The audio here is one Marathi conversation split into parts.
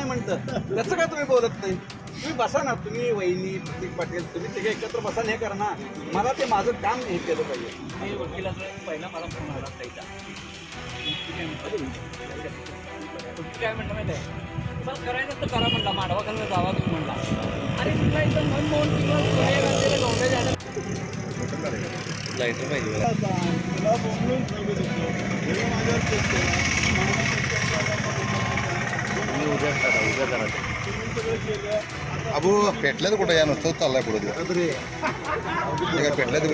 नाही म्हणतं? त्याचं काय तुम्ही बोलत नाही? तुम्ही बसा ना तुम्ही वहिनी प्रतीक पाटील तुम्ही तिघे एकत्र बसा हे करा ना. मला ते माझं काम हे केलं पाहिजे. मी वकिलाचा पहिला मला फोन आला तुम्ही काय म्हणलं माहिती आहे? तुम्हाला करायचं तर करा म्हणला माडवा खालून जावा तुम्ही म्हणला. आणि तुला किंवा गांधीला गौंडे झालं. लाईटर पाहिजे मला. अबो पेटल्यात कुठं? या नुसतं चाललाय पुढे ते काय पेटल्यात बघ.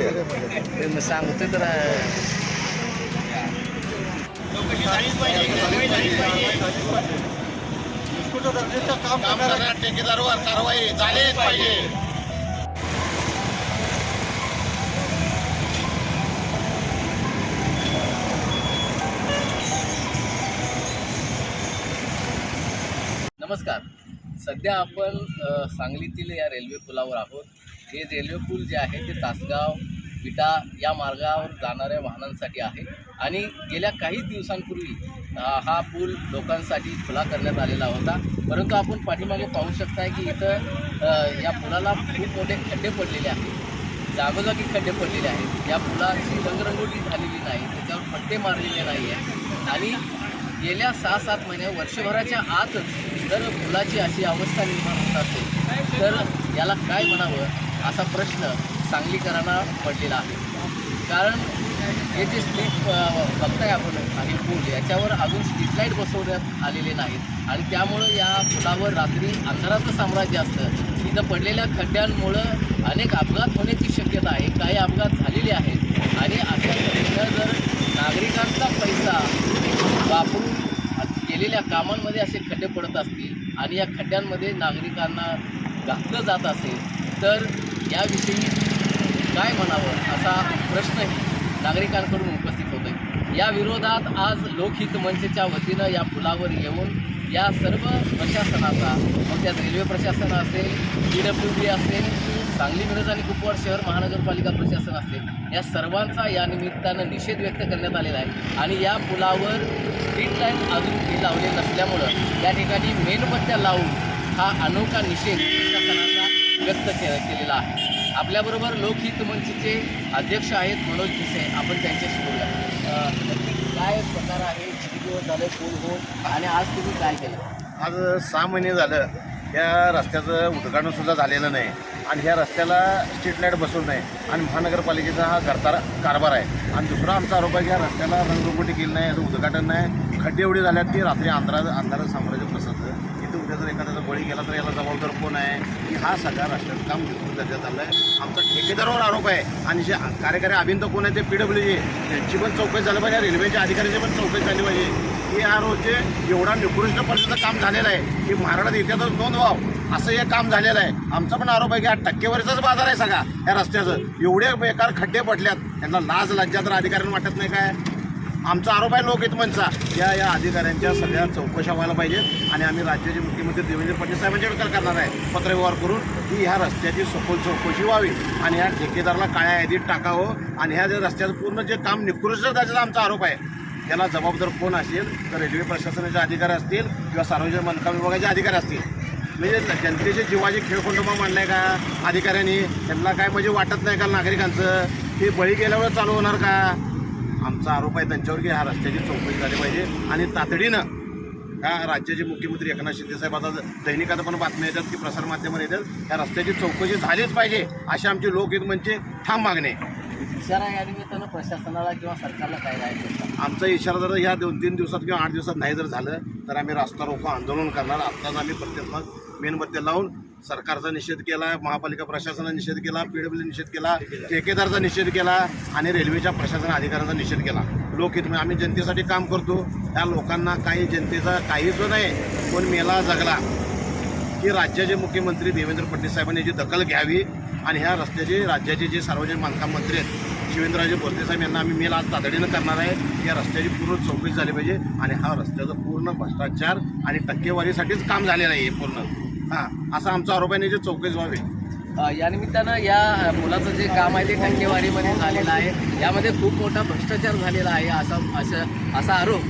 ते मग सांगतोय तर ठेकेदारावर कारवाई झालीच पाहिजे. नमस्कार. सध्या आपण सांगलीतील या रेल्वे पुलावर आहोत. हे रेल्वे पूल जे आहे ते तासगाव विटा या मार्गावर जाणाऱ्या वाहनांसाठी आहे. आणि गेल्या काही दिवसांपूर्वी हा पूल लोकांसाठी खुला करण्यात आलेला होता. परंतु आपण पाठीमागे पाहू शकताय की इथं या पुलाला खूप मोठे खड्डे पडलेले आहेत. जागोजागी खड्डे पडलेले आहेत. या पुलाची रंगरंगोटी झालेली नाही. त्याच्यावर पट्टे मारलेले नाही आहेत आणि गेल्या सहा सात महिने वर्षभराच्या आतच जर मुलाची अशी अवस्था निर्माण होत असेल तर याला काय म्हणावं असा प्रश्न सांगलीकरांना पडलेला आहे. कारण हे जे स्ट्रीट बघताय आपण आणि पूल याच्यावर अजून स्ट्रीट लाइट बसवण्यात आलेले नाहीत. आणि त्यामुळं या पुलावर रात्री अंधाराचं साम्राज्य असतं. तिथं पडलेल्या खड्ड्यांमुळं अनेक अपघात होण्याची शक्यता आहे. काही अपघात झालेले आहेत आणि अशा पद्धतीनं जर नागरिकांचा पैसा वापरून या कामांमध्ये असे खड्डे पडत असतील आणि या खड्ड्यांमध्ये नागरिकांना घातलं जात असेल तर याविषयी काय म्हणावं असा प्रश्नही नागरिकांकडून उपस्थित होत आहे या विरोधात आज लोकहित मंचच्या वतीनं या पुलावर येऊन या सर्व प्रशासनाचा मग त्यात रेल्वे प्रशासन असेल पी डब्ल्यू डी असेल सांगली मिरज आणि कुपवाड शहर महानगरपालिका प्रशासन असेल या सर्वांचा या निमित्तानं निषेध व्यक्त करण्यात आलेला आहे. आणि या पुलावर स्ट्रीट लाइट अजून लावले नसल्यामुळं या ठिकाणी मेणबत्त्या लावून हा अनोखा निषेध प्रशासनाचा व्यक्त के केलेला आहे. आपल्याबरोबर लोकहित मंचचे अध्यक्ष आहेत मनोज भिसे आपण त्यांच्याशी बोलूया. काय प्रकार आहे? किती दिवस झाले? पूल होऊन आणि आज तुम्ही काय केलं? आज सहा महिने झालं. या रस्त्याचं उद्घाटनसुद्धा झालेलं नाही. आणि ह्या रस्त्याला स्ट्रीट लाइट बसवून नाही आणि महानगरपालिकेचा हा करतार कारभार आहे. आणि दुसरा आमचा आरोप आहे की ह्या रस्त्याला रंगरंगोटी केली नाही याचं उद्घाटन नाही. खड्डे एवढे झाल्यात की रात्री अंधारा अंधारात साम्राज्य बसतं इथं उद्या जर एखाद्याचा बळी गेला तर याला जबाबदार कोण आहे? की हा सगळा रस्त्याचं काम विकून दर्जात आलं आहे आमचा ठेकेदारावर आरोप आहे. आणि जे कार्यकारी अभियंता कोण आहे ते पी डब्ल्यू त्यांची पण चौकशी झाली पाहिजे. रेल्वेच्या अधिकाऱ्यांची पण चौकशी झाली पाहिजे. हे या रोजचे एवढा निकृष्ट काम झालेलं आहे की महाराष्ट्रात इतिहासात नोंद व्हावं. असं हे काम झालेलं आहे. आमचा पण आरोप आहे की हा टक्केवारीचाच बाजार आहे सगळा. या रस्त्याचं. एवढे बेकार खड्डे पडल्यात. यांना लाज लज्जा तर अधिकाऱ्यांना वाटत नाही काय? आमचा आरोप आहे लोकहितमनचा या या अधिकाऱ्यांच्या सगळ्या चौकशा व्हायला पाहिजेत आणि आम्ही राज्याचे मुख्यमंत्री देवेंद्र फडणवीस साहेबांच्या विचार करणार आहे. पत्रव्यवहार करून की ह्या रस्त्याची सखोल चौकशी व्हावी आणि ह्या ठेकेदाराला काळ्या यादीत टाकावं आणि ह्या ज्या रस्त्याचं पूर्ण जे काम निकृष्ट त्याचा आमचा आरोप आहे. याला जबाबदार कोण असेल? तर रेल्वे प्रशासनाचे अधिकारी असतील किंवा सार्वजनिक बांधकाम विभागाचे अधिकारी असतील. म्हणजे जनतेचे जीवाचे खेळखंडोबा मांडलाय का? अधिकाऱ्यांनी त्यांना काय म्हणजे वाटत नाही का नागरिकांचं? हे बळी गेल्यावर चालू होणार का? आमचा आरोप आहे त्यांच्यावर की ह्या रस्त्याची चौकशी झाली पाहिजे. आणि तातडीनं ह्या राज्याचे मुख्यमंत्री एकनाथ शिंदेसाहेब आता दैनिकात पण बातम्या येतात की प्रसारमाध्यमात येतात. या रस्त्याची चौकशी झालीच पाहिजे अशी आमची लोकहित म्हणजे ठाम मागणी आहे. इशारा या निमित्तानं प्रशासनाला किंवा सरकारला काय राहायचं आमचा इशारा जर या दोन तीन दिवसात किंवा आठ दिवसात नाही जर झालं तर आम्ही रास्ता रोको आंदोलन करणार. आत्ताच आम्ही प्रत्येक मेणबत्त्या लावून सरकारचा निषेध केला महापालिका प्रशासनाचा निषेध केला पीडब्ल्यू निषेध केला ठेकेदारचा निषेध केला आणि रेल्वेच्या प्रशासन अधिकाऱ्यांचा निषेध केला. लोकहित म्हणजे आम्ही जनतेसाठी काम करतो. त्या लोकांना काही जनतेचा काहीच नाही कोण मेला जगला. की राज्याचे मुख्यमंत्री देवेंद्र फडणवीस साहेबांनी याची दखल घ्यावी आणि ह्या रस्त्याचे राज्याचे जे सार्वजनिक बांधकाम मंत्री आहेत शिवेंद्रराजे बोरते साहेब यांना आम्ही मेल आज तातडीनं करणार आहे. या रस्त्याची पूर्ण चौकशी झाली पाहिजे आणि हा रस्त्याचा पूर्ण भ्रष्टाचार आणि टक्केवारीसाठीच काम झालेलं आहे पूर्ण. हां असा आमचा आरोप आहे आणि चौकशी व्हावी. यानिमित्तानं या निमित्तानं या मुलाचं जे काम आहे ते टक्केवारीमध्ये झालेलं आहे. यामध्ये खूप मोठा भ्रष्टाचार झालेला आहे असा असं असा आरोप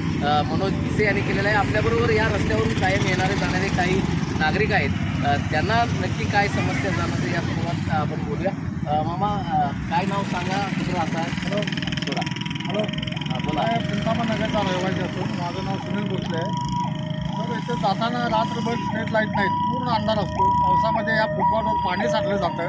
मनोज भिसे यांनी केलेला आहे. आपल्याबरोबर या रस्त्यावरून कायम येणारे जाणारे काही नागरिक आहेत. त्यांना नक्की काय समस्या जाणवते या संदर्भात आपण बोलूया. मामा काय नाव सांगा? कुठं राहता हॅलो. बोला. हॅलो. बोला. चिंतामण नगरचा रहिवासी असून. माझं नाव सुनील भोसले आहे. तर इथे जाताना रात्रभर स्ट्रीट लाइट नाहीत. पूर्ण अंधार असतो. पावसामध्ये या फुटपाथवर पाणी साठलं जातं.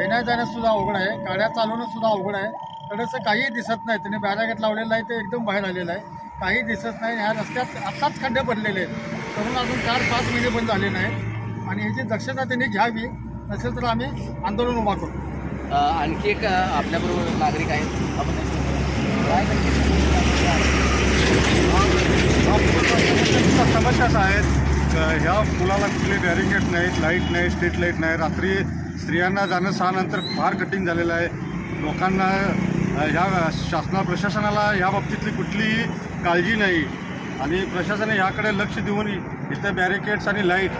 येण्या जाण्यास सुद्धा अवघड आहे. गाड्या चालवणं सुद्धा अवघड आहे. कडेचं काहीही दिसत नाही. त्यांनी बॅरागेट लावलेलं आहे ते एकदम बाहेर आलेलं आहे. काही दिसत नाही. ह्या रस्त्यात आत्ताच खड्डे पडलेले आहेत. तरुण अजून चार पाच महिने पण झाले नाहीत. आणि ह्याची दक्षता त्यांनी घ्यावी. नसेल तर आम्ही आंदोलन उभा करू. आणखी एक आपल्याबरोबर नागरिक आहेत. आपण काय समस्याच आहेत ह्या पुलाला कुठले बॅरिंगेट नाहीत लाइट नाही स्ट्रीट लाइट नाही. रात्री स्त्रियांना जाणं सहा नंतर फार कठीण झालेलं आहे. लोकांना ह्या शासना प्रशासनाला ह्या बाबतीतली कुठलीही काळजी नाही. आणि प्रशासनाने ह्याकडे लक्ष देऊन इथं बॅरिकेड्स आणि लाइट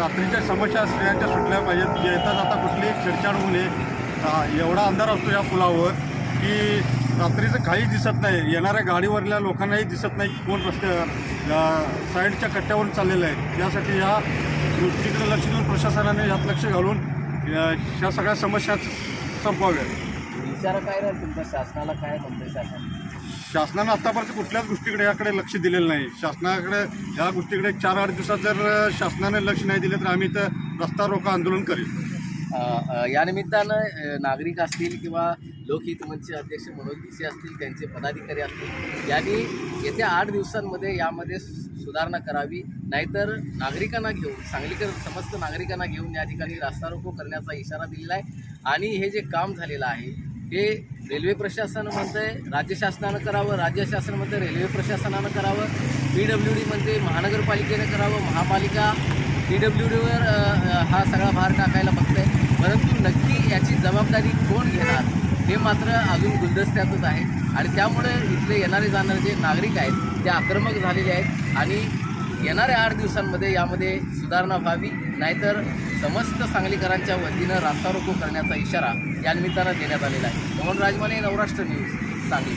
रात्रीच्या समस्या स्त्रियांच्या सुटल्या पाहिजेत. येता जाता कुठलीही छेडछाड होऊ नये. एवढा अंधार असतो या पुलावर की रात्रीचं काही दिसत नाही. येणाऱ्या गाडीवरल्या लोकांनाही दिसत नाही की कोण रस्त्या अ, साईडच्या कट्ट्यावरून चाललेलं आहे. यासाठी या गोष्टीकडे लक्ष देऊन प्रशासनाने यात लक्ष घालून या- ह्या सगळ्या समस्या संपवाव्या. इशारा काय राहील तुमच्या शासनाला काय म्हणतंय शासन शासनानं आतापर्यंत कुठल्याच गोष्टीकडे याकडे लक्ष दिलेलं नाही. शासनाकडे या गोष्टीकडे चार आठ दिवसात जर शासनाने लक्ष नाही दिलं तर आम्ही तर रस्ता रोका आंदोलन करेल. या निमित्तानं नागरिक असतील किंवा लोकहित मंचचे अध्यक्ष मनोज भिसे असतील त्यांचे पदाधिकारी असतील यांनी येत्या आठ दिवसांमध्ये यामध्ये सु- सुधारणा करावी. नाहीतर नागरिकांना घेऊन सांगलीकर समस्त नागरिकांना घेऊन या ठिकाणी रास्ता रोको करण्याचा इशारा दिलेला आहे आणि हे जे काम झालेलं आहे हे रेल्वे प्रशासन म्हणतंय राज्य शासनानं करावं राज्य शासन म्हणतं रेल्वे प्रशासनानं करावं पी डब्ल्यू डी म्हणते महानगरपालिकेनं करावं महापालिका पी डब्ल्यू डीवर हा सगळा भार टाकायला बघतंय. परंतु नक्की याची जबाबदारी कोण घेणार हे मात्र अजून गुलदस्त्यातच आहे. आणि त्यामुळे इथले येणारे जाणारे जे नागरिक आहेत ते आक्रमक झालेले आहेत. आणि येणाऱ्या आठ दिवसांमध्ये यामध्ये सुधारणा व्हावी नाहीतर समस्त सांगलीकरांच्या वतीनं रास्ता रोको करण्याचा इशारा या निमित्तानं देण्यात आलेला आहे. मोहन राजमाने नवराष्ट्र न्यूज सांगली.